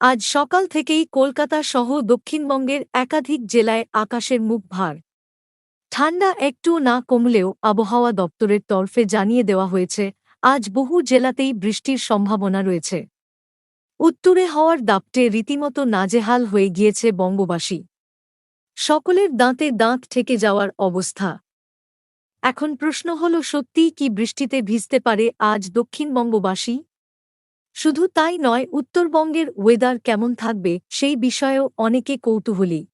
আজ সকাল থেকেই কলকাতা সহ দক্ষিণবঙ্গের একাধিক জেলায় আকাশের মুখ ভার। ঠান্ডা একটু না কমলেও আবহাওয়া দপ্তরের তরফে জানিয়ে দেওয়া হয়েছে, আজ বহু জেলাতেই বৃষ্টির সম্ভাবনা রয়েছে। উত্তুরে হওয়ার দাপটে রীতিমতো নাজেহাল হয়ে গিয়েছে বঙ্গবাসী। সকলের দাঁতে দাঁত ঠেকে যাওয়ার অবস্থা। এখন প্রশ্ন হল, সত্যিই কি বৃষ্টিতে ভিজতে পারে আজ দক্ষিণবঙ্গবাসী? শুধু তাই নয়, উত্তরবঙ্গের ওয়েদার কেমন থাকবে সেই বিষয়েও অনেকে কৌতূহলী।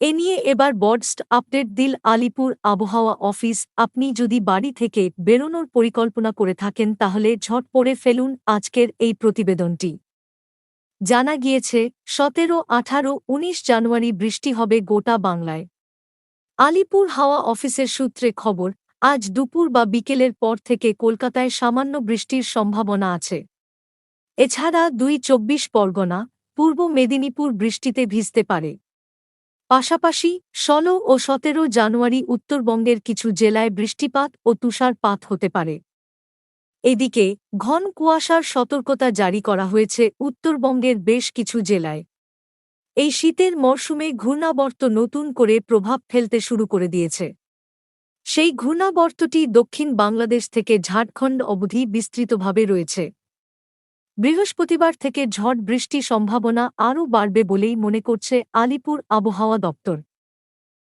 এ নিয়ে এবার বডস্ট আপডেট দিল আলিপুর আবহাওয়া অফিস আপনি যদি বাড়ি থেকে বেরোনোর পরিকল্পনা করে থাকেন, তাহলে ঝট পড়ে ফেলুন আজকের এই প্রতিবেদনটি। জানা গিয়েছে, সতেরো, আঠারো, উনিশ জানুয়ারি বৃষ্টি হবে গোটা বাংলায়। আলিপুর হাওয়া অফিসের সূত্রে খবর, আজ দুপুর বা বিকেলের পর থেকে কলকাতায় সামান্য বৃষ্টির সম্ভাবনা আছে। এছাড়া দুই চব্বিশ পরগনা, পূর্ব মেদিনীপুর বৃষ্টিতে ভিজতে পারে। পাশাপাশি, ষোলো ও সতেরো জানুয়ারি উত্তরবঙ্গের কিছু জেলায় বৃষ্টিপাত ও তুষারপাত হতে পারে। এদিকে, ঘন কুয়াশার সতর্কতা জারি করা হয়েছে উত্তরবঙ্গের বেশ কিছু জেলায়। এই শীতের মরশুমে ঘূর্ণাবর্ত নতুন করে প্রভাব ফেলতে শুরু করে দিয়েছে। সেই ঘূর্ণাবর্তটি দক্ষিণ বাংলাদেশ থেকে ঝাড়খণ্ড অবধি বিস্তৃতভাবে রয়েছে। বৃহস্পতিবার থেকে ঝড় বৃষ্টি সম্ভাবনা আরও বাড়বে বলেই মনে করছে আলিপুর আবহাওয়া দপ্তর।